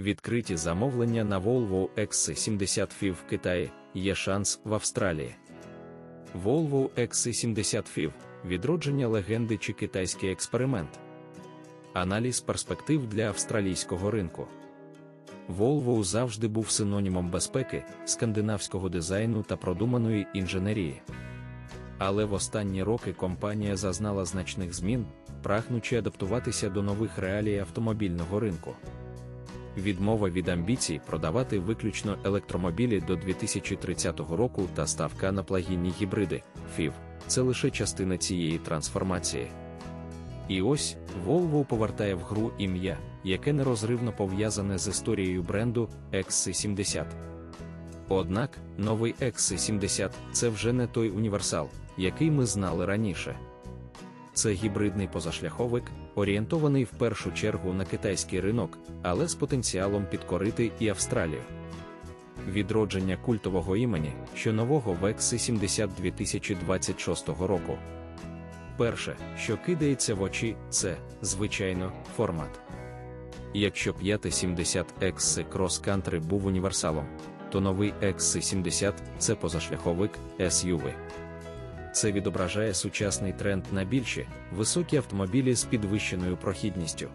Відкриті замовлення на Volvo XC70 FIV в Китаї, є шанс в Австралії. Volvo XC70 FIV – відродження легенди чи китайський експеримент. Аналіз перспектив для австралійського ринку. Volvo завжди був синонімом безпеки, скандинавського дизайну та продуманої інженерії. Але в останні роки компанія зазнала значних змін, прагнучи адаптуватися до нових реалій автомобільного ринку. Відмова від амбіцій продавати виключно електромобілі до 2030 року та ставка на плагінні гібриди FIV – це лише частина цієї трансформації. І ось Volvo повертає в гру ім'я, яке нерозривно пов'язане з історією бренду XC70. Однак новий XC70 це вже не той універсал, який ми знали раніше. Це гібридний позашляховик, орієнтований в першу чергу на китайський ринок, але з потенціалом підкорити і Австралію. Відродження культового імені, що нового в XC70 2026 року. Перше, що кидається в очі, це, звичайно, формат. Якщо 570 XC Cross Country був універсалом, то новий XC70 це позашляховик SUV. Це відображає сучасний тренд на більші, високі автомобілі з підвищеною прохідністю.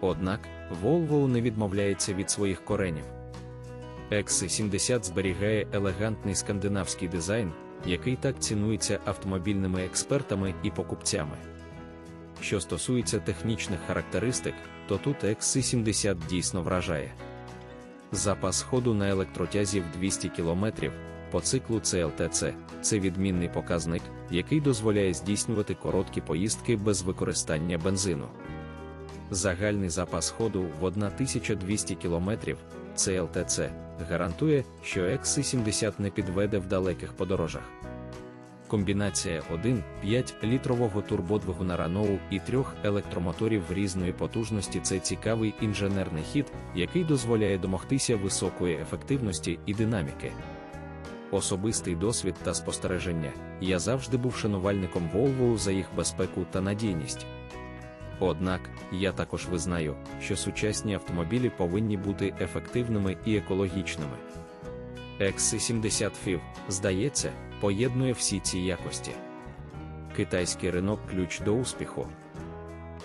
Однак Volvo не відмовляється від своїх коренів. XC70 зберігає елегантний скандинавський дизайн, який так цінується автомобільними експертами і покупцями. Що стосується технічних характеристик, то тут XC70 дійсно вражає. Запас ходу на електротязі в 200 км по циклу CLTC – це відмінний показник, який дозволяє здійснювати короткі поїздки без використання бензину. Загальний запас ходу в 1200 км CLTC гарантує, що XC70 не підведе в далеких подорожах. Комбінація 1,5 літрового турбодвигуна Renault і трьох електромоторів різної потужності це цікавий інженерний хід, який дозволяє домогтися високої ефективності і динаміки. Особистий досвід та спостереження. Я завжди був шанувальником Volvo за їх безпеку та надійність. Однак, я також визнаю, що сучасні автомобілі повинні бути ефективними і екологічними. XC70 FIV, здається, поєднує всі ці якості. Китайський ринок ключ до успіху.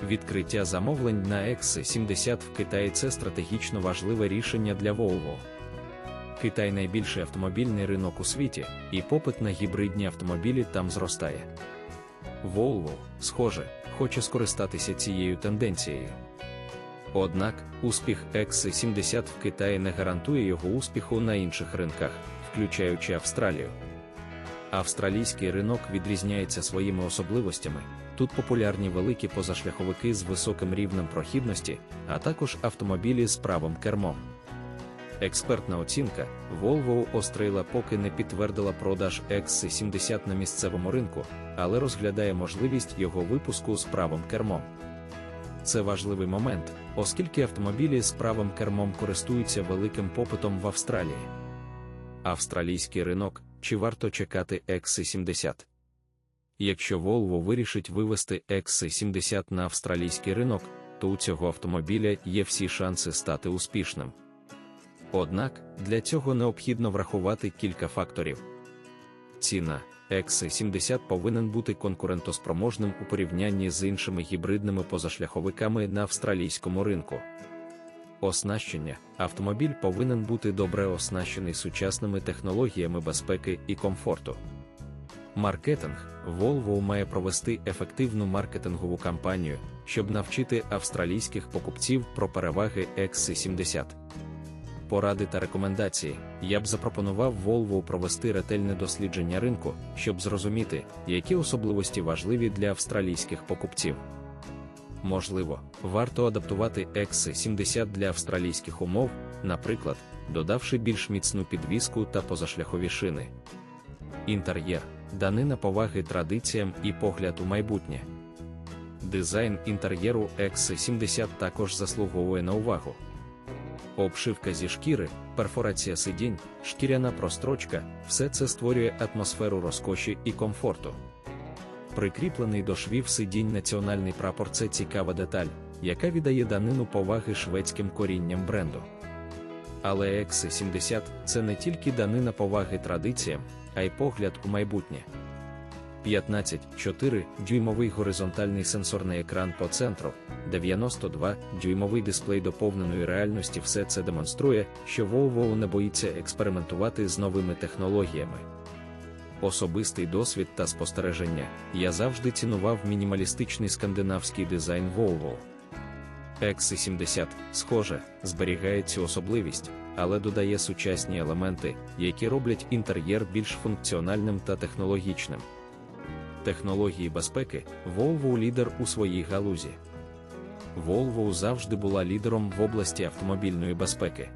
Відкриття замовлень на XC70 в Китаї це стратегічно важливе рішення для Volvo. Китай найбільший автомобільний ринок у світі, і попит на гібридні автомобілі там зростає. Volvo, схоже, хоче скористатися цією тенденцією. Однак, успіх XC70 в Китаї не гарантує його успіху на інших ринках, включаючи Австралію. Австралійський ринок відрізняється своїми особливостями. Тут популярні великі позашляховики з високим рівнем прохідності, а також автомобілі з правим кермом. Експертна оцінка Volvo Australia поки не підтвердила продаж XC70 на місцевому ринку, але розглядає можливість його випуску з правим кермом. Це важливий момент, оскільки автомобілі з правим кермом користуються великим попитом в Австралії. Австралійський ринок чи варто чекати XC70? Якщо Volvo вирішить вивести XC70 на австралійський ринок, то у цього автомобіля є всі шанси стати успішним. Однак для цього необхідно врахувати кілька факторів. Ціна XC70 повинен бути конкурентоспроможним у порівнянні з іншими гібридними позашляховиками на австралійському ринку. Оснащення автомобіль повинен бути добре оснащений сучасними технологіями безпеки і комфорту. Маркетинг Volvo має провести ефективну маркетингову кампанію, щоб навчити австралійських покупців про переваги XC70 поради та рекомендації, я б запропонував Volvo провести ретельне дослідження ринку, щоб зрозуміти, які особливості важливі для австралійських покупців. Можливо, варто адаптувати XC70 для австралійських умов, наприклад, додавши більш міцну підвіску та позашляхові шини. Інтер'єр данина поваги традиціям і погляд у майбутнє. Дизайн інтер'єру XC70 також заслуговує на увагу обшивка зі шкіри, перфорація сидінь, шкіряна прострочка все це створює атмосферу розкоші і комфорту. Прикріплений до швів сидінь національний прапор це цікава деталь, яка віддає данину поваги шведським корінням бренду. Але XC70 це не тільки данина поваги традиціям, а й погляд у майбутнє. 15,4 дюймовий горизонтальний сенсорний екран по центру, 92 дюймовий дисплей доповненої реальності. Все це демонструє, що Volvo не боїться експериментувати з новими технологіями. Особистий досвід та спостереження я завжди цінував мінімалістичний скандинавський дизайн Volvo. XC70, схоже, зберігає цю особливість, але додає сучасні елементи, які роблять інтер'єр більш функціональним та технологічним. Технології безпеки Volvo лідер у своїй галузі. Volvo завжди була лідером в області автомобільної безпеки.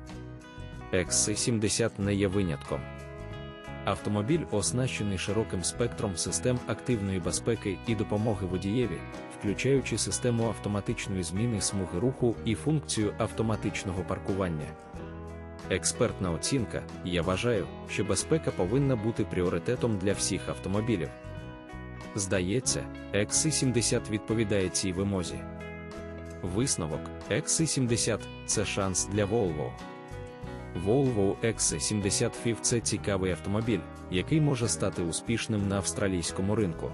XC70 не є винятком. Автомобіль оснащений широким спектром систем активної безпеки і допомоги водієві, включаючи систему автоматичної зміни смуги руху і функцію автоматичного паркування. Експертна оцінка, я вважаю, що безпека повинна бути пріоритетом для всіх автомобілів. Здається, XC70 відповідає цій вимозі. Висновок XC70 це шанс для Volvo. Volvo XC70 FIV – це цікавий автомобіль, який може стати успішним на австралійському ринку.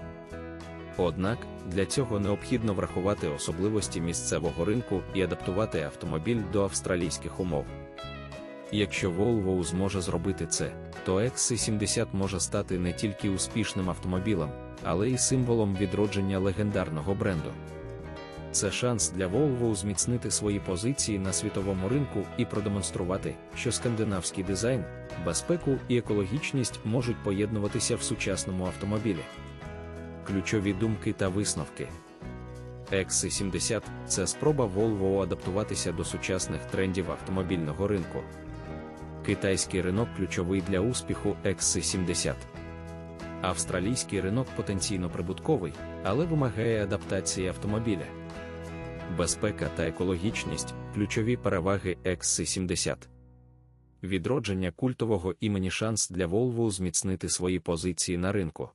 Однак для цього необхідно врахувати особливості місцевого ринку і адаптувати автомобіль до австралійських умов. Якщо Volvo зможе зробити це, то XC70 може стати не тільки успішним автомобілем, але й символом відродження легендарного бренду. Це шанс для Volvo зміцнити свої позиції на світовому ринку і продемонструвати, що скандинавський дизайн, безпеку і екологічність можуть поєднуватися в сучасному автомобілі. Ключові думки та висновки. XC70 – це спроба Volvo адаптуватися до сучасних трендів автомобільного ринку. Китайський ринок ключовий для успіху XC70. Австралійський ринок потенційно прибутковий, але вимагає адаптації автомобіля. Безпека та екологічність ключові переваги XC70. Відродження культового імені шанс для Volvo зміцнити свої позиції на ринку.